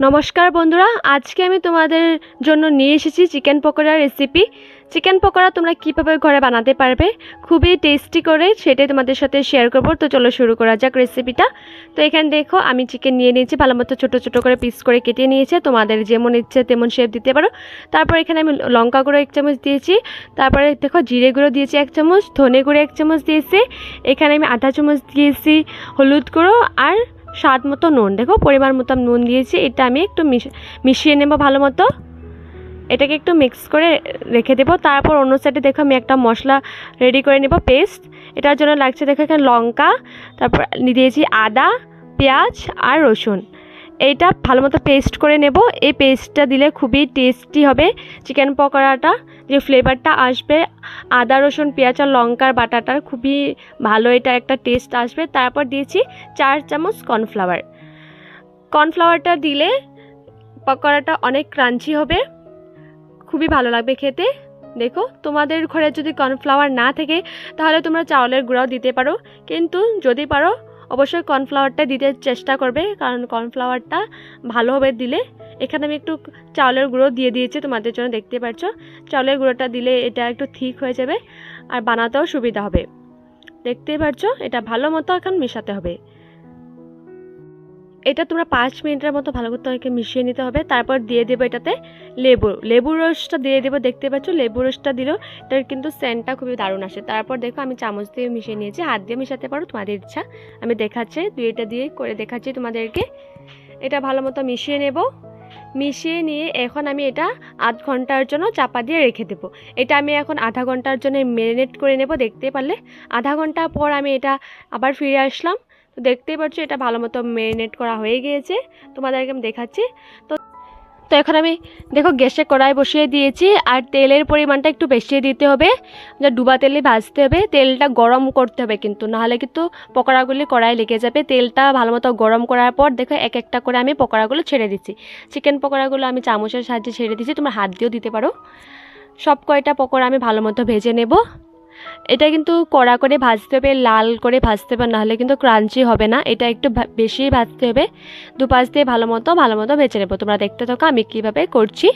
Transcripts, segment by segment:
নমস্কার বন্ধুরা, আজকে আমি তোমাদের জন্য নিয়ে এসেছি চিকেন পকোড়ার রেসিপি চিকেন পকোড়া তোমরা কীভাবে ঘরে বানাতে পারবে, খুবই টেস্টি করে সেটাই তোমাদের সাথে শেয়ার করব। তো চলো শুরু করা যাক রেসিপিটা তো এখানে দেখো, আমি চিকেন নিয়ে নিয়েছি, ভালো মতো ছোটো ছোটো করে পিস করে কেটে নিয়েছে। তোমাদের যেমন ইচ্ছে তেমন শেপ দিতে পারো। তারপর এখানে আমি লঙ্কা গুঁড়ো এক চামচ দিয়েছি। তারপরে দেখো, জিরে গুঁড়ো দিয়েছি এক চামচ, ধনে গুঁড়ো এক চামচ দিয়েছি। এখানে আমি আধা চামচ দিয়েছি, হলুদ গুঁড়ো আর স্বাদ মতো নুন। দেখো, পরিমাণ মতো নুন দিয়েছি, এটা আমি একটু মিশিয়ে নেব ভালো মতো। এটাকে একটু মিক্স করে রেখে দেবো। তারপর অন্য সাইডে দেখো, আমি একটা মশলা রেডি করে নেব পেস্ট এটার জন্য লাগছে দেখো এখানে লঙ্কা, তারপর দিয়েছি আদা, পেঁয়াজ আর রসুন। এইটা ভালো মতো পেস্ট করে নেব। এই পেস্টটা দিলে খুবই টেস্টি হবে। চিকেন পকোড়াটা, যে ফ্লেভারটা আসবে আদা, রসুন, পেঁয়াজ আর লঙ্কার বাটাটার খুবই ভালো এটা একটা টেস্ট আসবে। তারপর দিয়েছি চার চামচ কর্নফ্লাওয়ার কর্নফ্লাওয়ারটা দিলে পকোড়াটা অনেক ক্রাঞ্চি হবে। খুবই ভালো লাগবে খেতে। দেখো, তোমাদের ঘরে যদি কর্নফ্লাওয়ার না থাকে, তাহলে তোমরা চাউলের গুঁড়াও দিতে পারো। কিন্তু যদি পারো অবশ্যই কর্নফ্লাওয়ারটা দিতে চেষ্টা করবে, কারণ কর্নফ্লাওয়ারটা ভালোভাবে দিলে। এখানে আমি একটু চাউলের গুঁড়ো দিয়ে দিয়েছি, তোমাদের জন্য দেখতে পাচ্ছ। চাউলের গুঁড়োটা দিলে এটা একটু ঠিক হয়ে যাবে আর বানাতেও সুবিধা হবে। দেখতেই পাচ্ছ, এটা ভালো মতো এখন মেশাতে হবে। এটা তোমরা পাঁচ মিনিটের মতো ভালো করতে তোমাকে মিশিয়ে নিতে হবে। তারপর দিয়ে দেবো এটাতে লেবু। লেবুর রসটা দিয়ে দেবো, দেখতে পাচ্ছ? লেবু রসটা দিলেও এটার কিন্তু সেন্টটা খুবই দারুণ আসে। তারপর দেখো, আমি চামচ দিয়ে মিশিয়ে নিয়েছি। হাত দিয়ে মিশাতে পারো, তোমাদের ইচ্ছা। আমি দেখাচ্ছি, দুইটা দিয়ে করে দেখাচ্ছি তোমাদেরকে। এটা ভালো মতো মিশিয়ে নেব। মিশিয়ে নিয়ে এখন আমি এটা আধ ঘণ্টার জন্য চাপা দিয়ে রেখে দেবো। এটা আমি এখন আধা ঘণ্টার জন্য ম্যারিনেট করে নেব, দেখতে পারলে। আধা ঘণ্টা পর আমি এটা আবার ফিরে আসলাম। তো দেখতেই পাচ্ছ এটা ভালো মতো ম্যারিনেট করা হয়ে গিয়েছে। তোমাদেরকে আমি দেখাচ্ছি। তো তো এখন আমি, দেখো, গ্যাসে কড়াই বসিয়ে দিয়েছি, আর তেলের পরিমাণটা একটু বেশি দিতে হবে। যা ডুবা তেলে ভাজতে হবে, তেলটা গরম করতে হবে কিন্তু, নাহলে কিন্তু পকোড়াগুলি কড়াই লেগে যাবে। তেলটা ভালো মতো গরম করার পর, দেখো, এক একটা করে আমি পকোড়াগুলো ছেড়ে দিচ্ছি। চিকেন পকোড়াগুলো আমি চামচের সাহায্যে ছেড়ে দিচ্ছি তোমরা হাত দিয়েও দিতে পারো। সব কয়টা পকোড়া আমি ভালো মতো ভেজে নেব। এটা কিন্তু কড়া করে ভাজতে হবে, লাল করে ভাজতে হবে, নাহলে কিন্তু ক্রাঞ্চি হবে না। এটা একটু বেশি ভাজতে হবে। দুপাশ দিয়ে ভালো মতো ভালো মতো ভেজে নেব। তোমরা দেখতে থাকো আমি কীভাবে করছি।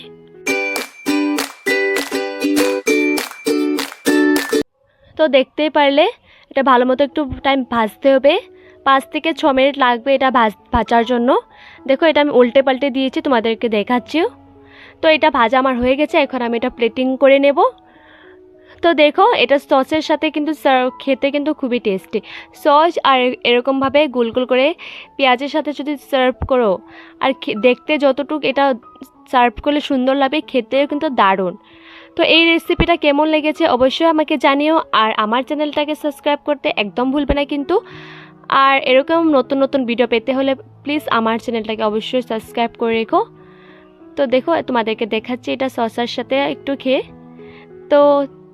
তো দেখতেই পারলে, এটা ভালো মতো একটু টাইম ভাজতে হবে। পাঁচ থেকে ছ মিনিট লাগবে এটা ভাজ ভাজার জন্য। দেখো এটা আমি উল্টে পাল্টে দিয়েছি, তোমাদেরকে দেখাচ্ছিও তো এটা ভাজা আমার হয়ে গেছে, এখন আমি এটা প্লেটিং করে নেব। তো দেখো, এটা সসের সাথে কিন্তু খেতে কিন্তু খুবই টেস্টি সস আর এরকমভাবে গোল গোল করে পেঁয়াজের সাথে যদি সার্ভ করো, আর দেখতে যতটুকু এটা সার্ভ করলে সুন্দর লাগবে খেতেও কিন্তু দারুণ। তো এই রেসিপিটা কেমন লেগেছে অবশ্যই আমাকে জানিও, আর আমার চ্যানেলটাকে সাবস্ক্রাইব করতে একদম ভুলবে না কিন্তু। আর এরকম নতুন নতুন ভিডিও পেতে হলে প্লিজ আমার চ্যানেলটাকে অবশ্যই সাবস্ক্রাইব করে রেখো। তো দেখো, তোমাদেরকে দেখাচ্ছি এটা সসার সাথে একটু খেয়ে। তো